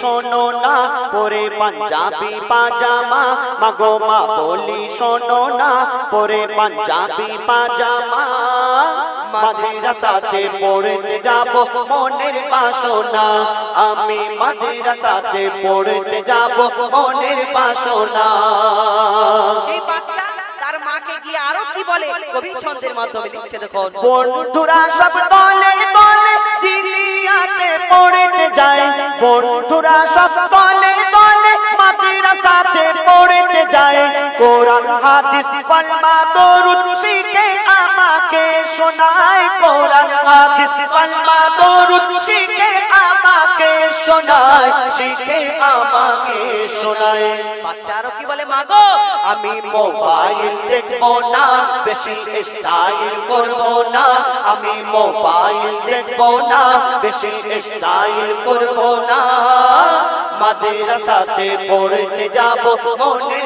শোনো না পরে পাঞ্জাবি পাজামা। মাগো মা বলি শোনো না পরে পাঞ্জাবি পাজামা। মাদ্রাসাতে পড়তে যাব মনের বাসনা। আমি মাদ্রাসাতে পড়তে যাব মনের বাসনা। সেই বাচ্চা তার মাকে গিয়ে আরও কি বলে? কবি ছন্দের মাধ্যমে লিখছে দেখো বন্ধুরা সব বলে বন্ধুরা সব যায়, কোরআন, হাদিস কলমা দরুদ শিখে আমাকে শোনায়। কোরআন, হাদিস কলমা দরুদ শিখে আমাকে শোনায় শিখে আমাকে শোনায়। বাচ্চা আরও কি বলে মাগো আমি মোবাইল দেখব না, বেশি স্টাইল করব না, আমি মোবাইল দেখব না, বেশি স্টাইল করব না। মাদ্রাসাতে পড়তে যাব, মনের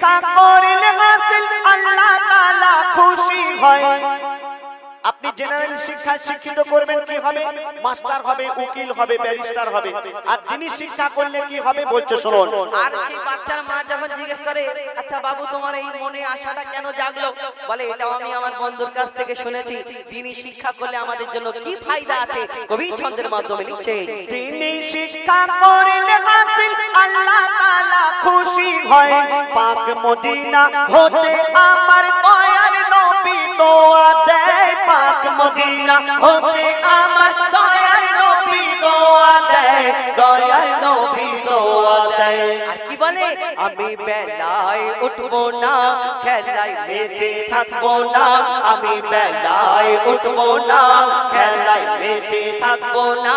শিক্ষা করলে হাসিল আল্লাহ তাআলা খুশি হয়। আপনি জেনারেল শিক্ষা শিক্ষিত করবেন কি হবে? মাস্টার হবে উকিল হবে ব্যারিস্টার হবে। আর তিনি শিক্ষা করলে কি হবে বলছে শুনুন। আর সেই বাচ্চার মা যখন জিজ্ঞেস করে আচ্ছা বাবু তোমার এই মনে আশাটা কেন জাগলো? বলে এটাও আমি আমার বন্ধুর কাছ থেকে শুনেছি। তিনি শিক্ষা করলে আমাদের জন্য কি ফায়দা আছে? কবি ছন্দের মাধ্যমে লিখছে তিনি শিক্ষা করলে হাসিল আল্লাহ হয়। পাক মদিনা হতে আমার দয়ার নবী দোয়া দেয়। পাক মদিনা হতে আমার দয়ার নবী দোয়া দেয়। দয়ার নবী দোয়া দেয়। আমি বেলায় উঠবো না, খেলায় মেতে থাকব না। আমি বেলায় উঠবো না, খেলায় মেতে থাকব না।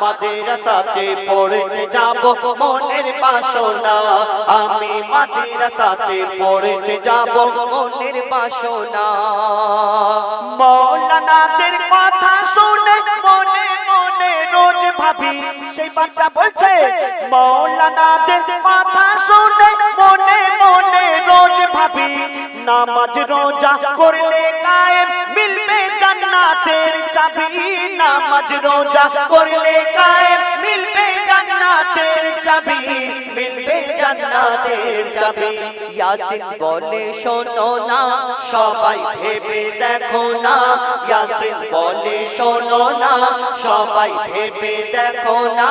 মাদ্রাসাতে পড়তে যাব, মনের বাসনা। আমি পড়তে যাব, মনের বাসনা। মৌলানাদের কথা শুনে মনে মনে রোজ ভাবি, সেই বাচ্চা বলছে, মৌলানাদের কথা শুনে মনে মনে রোজ ভাবি, নামাজ রোজা করলে জান্নাতের চাবি নামাজ রোজা করলে কায়েম মিলবে জান্নাতের চাবি, মিলবে জান্নাতের চাবি। ইয়াসিন বলে, শোনো না, সবাই ভেবে দেখো না। ইয়াসিন বলে, শোনো না, সবাই ভেবে দেখো না।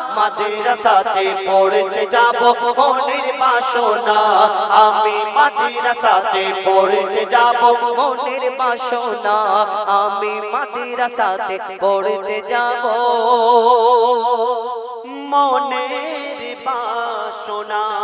মাদ্রাসাতে পড়তে যাব, মনের বাসনা। আমি মাদ্রাসাতে পড়তে যাব, মনের বাসনা। আমি পড়তে যাব, মনের বাসনা।